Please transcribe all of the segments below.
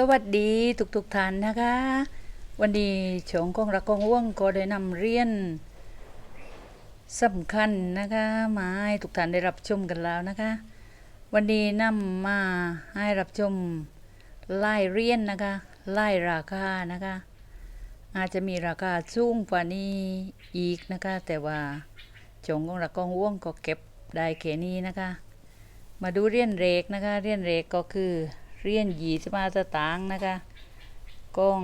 สวัสดีทุกๆท่านนะคะ วันนี้ชงกองรักกงว่วงก็ได้นำเรียนสำคัญนะคะมาให้ทุกท่านได้รับชมกันแล้วนะคะ วันนี้นำมาให้รับชมไล่เรียนนะคะไล่ราคานะคะ อาจจะมีราคาสูงกว่านี้อีกนะคะ แต่ว่าชงกองรักกงว่วงก็เก็บได้แค่นี้นะคะ มาดูเรียนเรกนะคะเรียนเรกก็คือ เรียนยีสิมาสตางค์นะคะกล้อง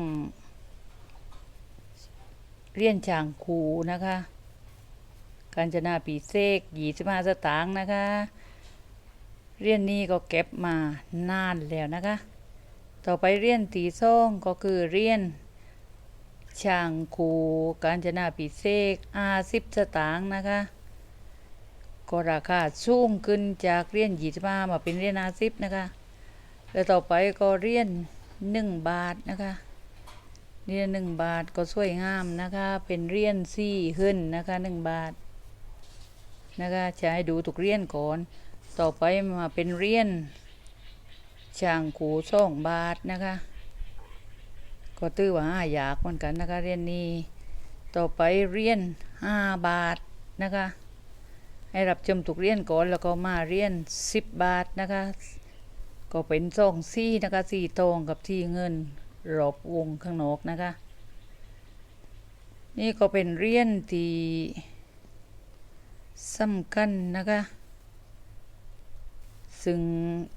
เรียนจางคูนะคะกาญจนาปีเสกยีสิมาสตางค์นะคะเรียนนี้ก็เก็บมานานแล้วนะคะ ต่อไปเรียนตีซ่องก็คือเรียนช่างคูกาญจนาปีเสกอาสิบสตางค์นะคะก็ราคาสูงขึ้นจากเรียนยี่สิบห้ามาเป็นเรียนอาสิบนะคะ แล้วต่อไปก็เรียนหนึ่งบาทนะคะเรียนหนึ่งบาทก็สวยงามนะคะ เป็นเรียนสี่ขึ้นนะคะหนึ่งบาทนะคะจะให้ดูทุกเรียนก่อน ต่อไปมาเป็นเรียนช่างขูสองบาทนะคะ ก็ตื้อว่าห้าอยากเหมือนกันนะคะเรียนนี้ ต่อไปเรียนห้าบาทนะคะ ให้รับชมทุกเรียนก่อนแล้วก็มาเรียนสิบบาทนะคะ ก็เป็นซองซี่นะคะสี่ตองกับที่เงินรอบวงข้างนอกนะคะ นี่ก็เป็นเรียนที่สำคัญนะคะ ซึ่ง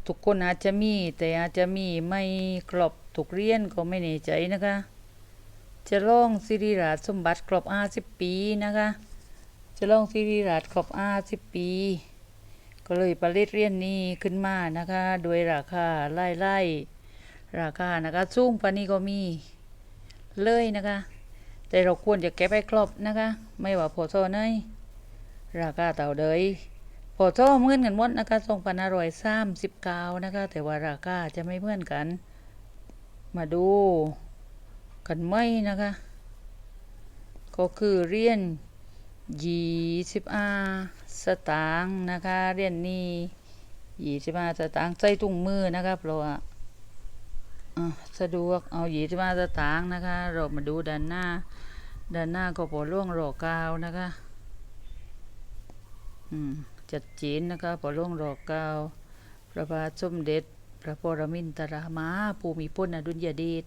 ทุกคนอาจจะมีแต่อาจจะมีไม่ครบทุกเรียนก็ไม่แน่ใจนะคะ จะลองสิริราชสมบัติครบ50ปีนะคะ จะลองซีรีส์รัดครบอาสิบปี ก็เลยผลิตเรียนนี้ขึ้นมานะคะโดยราคาไล่ไล่ราคานะคะสูงปานนี้ก็มีเลยนะคะ แต่เราควรจะเก็บให้ครบนะคะ ไม่ว่าพอโซเนราคาเต่าเดยพอโซเหมือนกันหมดนะคะสองพันอร่อยสามสิบเก้านะคะ แต่ว่าราคาจะไม่เหมือนกัน มาดูกันไหมนะคะ ก็คือเรียน ยี่สิบอาสตางค์นะคะเรียนนี้ยี่สิบอาสตางค์ใส่ถุงมือนะคะเพราะว่าสะดวกเอายี่สิบอาสตางค์นะคะเรามาดูด้านหน้าด้านหน้าก็พอล่วงรอกาวนะคะอืมจัดจีนนะคะพอล่วงรอกาวพระบาทสมเด็จ พระปรมินทรมาภูมิพลอดุลยเดช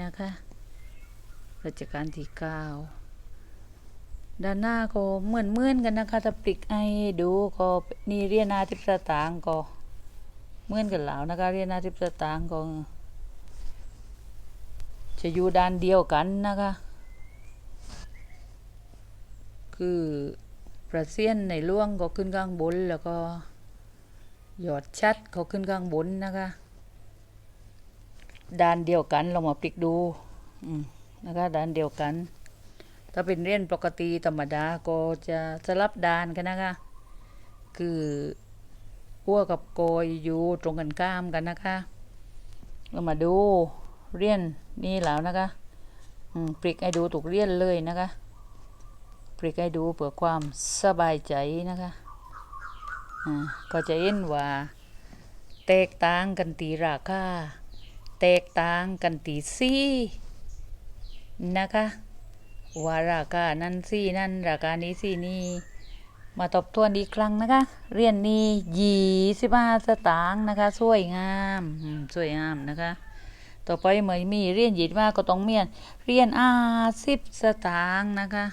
นะคะรัชกาลที่เก้า ด้านหน้าก็เหมือนเหมือนกันนะคะถ้าปลิกไอดูก็นี่เรียนาทิตย์สตางก็เหมือนกันแล้วนะคะเรียนาทิตย์สตางก็จะอยู่ด้านเดียวกันนะคะ คือประเซียนในล่วงก็ขึ้นข้างบนแล้วก็หยอดชัดก็ขึ้นข้างบนนะคะด้านเดียวกันลองมาปลิกดูนะคะด้านเดียวกัน ถ้าเป็นเรียนปกติธรรมดาก็จะสลับด้านกันนะคะ คือหัวกับโกยอยู่ตรงกันข้ามกันนะคะเรามาดูเรียนนี่แล้วนะคะอืมปริกให้ดูถูกเรียนเลยนะคะปริกให้ดูเพื่อความสบายใจนะคะอ่าก็จะเห็นว่าแตกต่างกันตีราคาแตกต่างกันตีซี่นะคะ ว่าราคานั้นสี่นั่นราคานี้สี่นี่มาทบทวนอีกครั้งนะคะ เรียนนี้ยี่สิบห้าสตางค์นะคะ สวยงามสวยงามนะคะ ต่อไปเหมื่อมีเรียนยี่สิบห้าก็ต้องเมียนเรียนอาสิบสตางค์นะคะ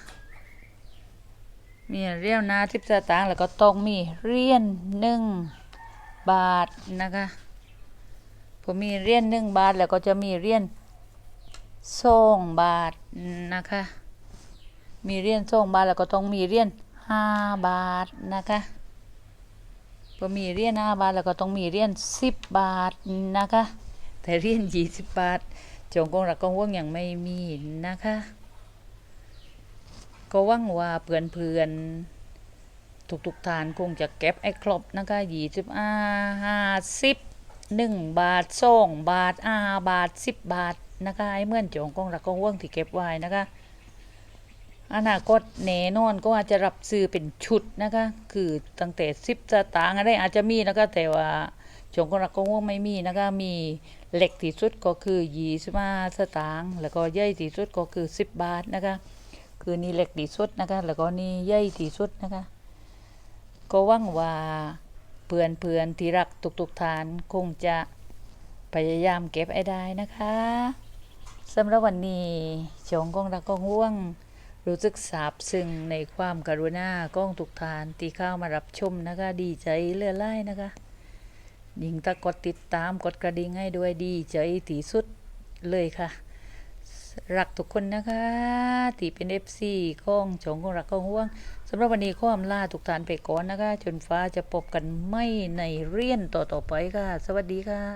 มีเรียนนาสิบสตางค์แล้วก็ต้องมีเรียนหนึ่งบาทนะคะพอมีเรียนหนึ่งบาทแล้วก็จะมีเรียนสองบาทนะคะ มีเรียญสองบาทแล้วก็ต้องมีเรียญห้าบาทนะคะพอมีเรียญห้าบาทแล้วก็ต้องมีเรียญสิบบาทนะคะ แต่เรียญยี่สิบบาทจงกงหลักกงว่างยังไม่มีนะคะ ก็ว่างว่าเพื่อนเพื่อนๆทุกๆทานคงจะเก็บไอ้ครบนะคะยี่สิบห้าห้าสิบหนึ่งบาทสองบาทห้าบาทสิบบาทนะคะไอ้เมื่อนจงกองรักกองว่างที่เก็บไว้นะคะ อนาคตแน่นอนก็อาจจะรับซื้อเป็นชุดนะคะ คือตั้งแต่สิบสตางค์อะไรอาจจะมีนะคะแต่ว่าชงคนรักก็ว่าไม่มีนะคะมีเหล็กที่สุดก็คือยี่สิบห้าสตางค์แล้วก็ใหญ่ที่สุดก็คือสิบบาทนะคะ คือนี่เหล็กที่สุดนะคะ แล้วก็นี่ใหญ่ที่สุดนะคะ ก็หวังว่าเพื่อนเพื่อนที่รักทุกๆทานคงจะพยายามเก็บไอ้ได้นะคะสำหรับวันนี้ชงกงรักกองห่วง รู้สึกซาบซึ้งในความกรุณากองทุกทานที่เข้ามารับชมนะคะ ดีใจเลื่อไล่นะคะยิงถ้ากดติดตามกดกระดิ่งให้ด้วยดีใจที่สุดเลยค่ะรักทุกคนนะคะที่เป็น FC ของชงของรักของห่วงสำหรับวันนี้ข้อมลาทุกท่านไปก่อนนะคะ จนฟ้าจะพบกันไม่ในเรียนต่อๆไปค่ะ สวัสดีค่ะ